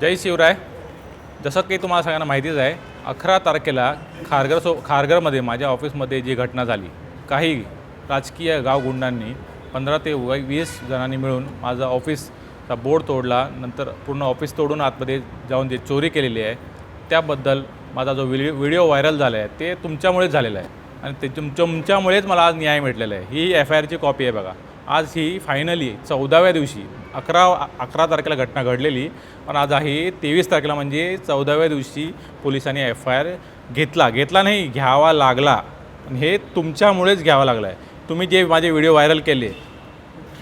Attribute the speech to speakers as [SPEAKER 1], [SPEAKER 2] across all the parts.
[SPEAKER 1] जय शिवराय. जसं की तुम्हाला सगळ्यांना माहितीच आहे अकरा तारखेला खारघर सो खारघरमध्ये माझ्या ऑफिसमध्ये जी घटना झाली काही राजकीय गावगुंडांनी पंधरा ते वीस जणांनी मिळून माझं ऑफिसचा बोर्ड तोडला नंतर पूर्ण ऑफिस तोडून आतमध्ये जाऊन जे चोरी केलेली आहे त्याबद्दल माझा जो व्हिडिओ व्हिडिओ व्हायरल झाला आहे ते तुमच्यामुळेच झालेला आहे. आणि ते तुम तुमच्यामुळेच मला आज न्याय भेटलेला आहे. ही एफ आय आरची कॉपी आहे बघा. आज ही फायनली चौदाव्या दिवशी अकरा अकरा तारखेला घटना घडलेली पण आज आहे तेवीस तारखेला म्हणजे चौदाव्या दिवशी पोलिसांनी एफ आय आर घेतला. घेतला नाही घ्यावा लागला. पण हे तुमच्यामुळेच घ्यावा लागला आहे तुम्ही जे माझे व्हिडिओ व्हायरल केले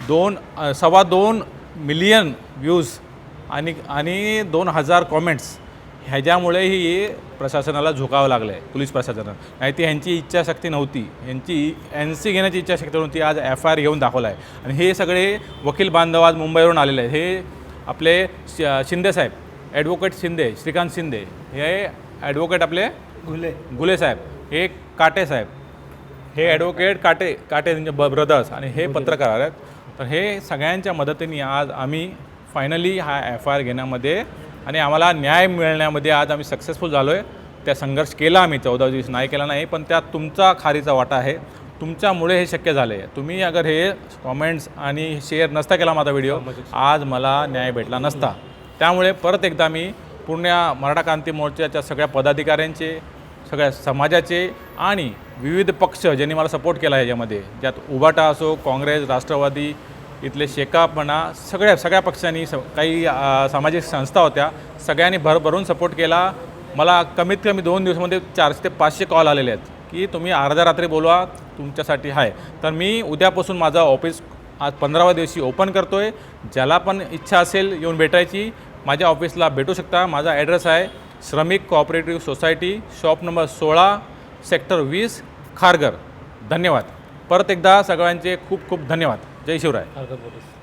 [SPEAKER 1] दोन सव्वा दोन मिलियन व्ह्यूज आणि आणि दोन हजार कॉमेंट्स ह्याच्यामुळेही प्रशासनाला झुकावं लागलं आहे पोलीस प्रशासनाला. नाही ती ह्यांची इच्छाशक्ती नव्हती. यांची एन सी घेण्याची इच्छाशक्ती नव्हती. आज एफ आय आर घेऊन दाखवला आहे आणि हे सगळे वकील बांधव आज मुंबईवरून आलेले आहेत. हे आपले श- शिंदे साहेब ॲडव्होकेट शिंदे श्रीकांत शिंदे हे ॲडव्होकेट आपले
[SPEAKER 2] घुले.
[SPEAKER 1] गुले साहेब हे काटे साहेब हे ॲडव्होकेट काटे काटे त्यांचे ब ब्रदर्स आणि हे पत्रकार आहेत. तर हे सगळ्यांच्या मदतीने आज आम्ही फायनली हा एफ आय आर घेण्यामध्ये आणि आम्हाला न्याय मिळण्यामध्ये आज आम्ही सक्सेसफुल झालो आहे त्या संघर्ष केला आम्ही. चौदा दिवस नाही केला नाही पण त्यात तुमचा खारीचा वाटा आहे. तुमच्यामुळे हे शक्य झाले आहे तुम्ही अगर हे कॉमेंट्स आणि शेअर नसता केला माझा व्हिडिओ आज मला न्याय भेटला नसता. त्यामुळे परत एकदा मी पूर्ण मराठा क्रांती मोर्चाच्या सगळ्या पदाधिकाऱ्यांचे सगळ्या समाजाचे आणि विविध पक्ष ज्यांनी मला सपोर्ट केला याच्यामध्ये ज्यात उबाटा असो काँग्रेस राष्ट्रवादी इथले शेकाप म्हणा सगळ्या सगळ्या पक्षांनी स काही सामाजिक संस्था होत्या सगळ्यांनी भरभरून सपोर्ट केला. मला कमीत कमी दोन दिवसामध्ये चारशे ते पाचशे कॉल आलेले आहेत की तुम्ही अर्ध्या रात्री बोलवा तुमच्यासाठी आहे तर मी उद्यापासून माझं ऑफिस आज पंधराव्या दिवशी ओपन करतो आहे ज्याला पण इच्छा असेल येऊन भेटायची माझ्या ऑफिसला भेटू शकता. माझा ॲड्रेस आहे श्रमिक कोऑपरेटिव्ह सोसायटी शॉप नंबर सोळा सेक्टर वीस खारघर. धन्यवाद. परत एकदा सगळ्यांचे खूप खूप धन्यवाद. जय शिवराय
[SPEAKER 2] खारघर पोलीस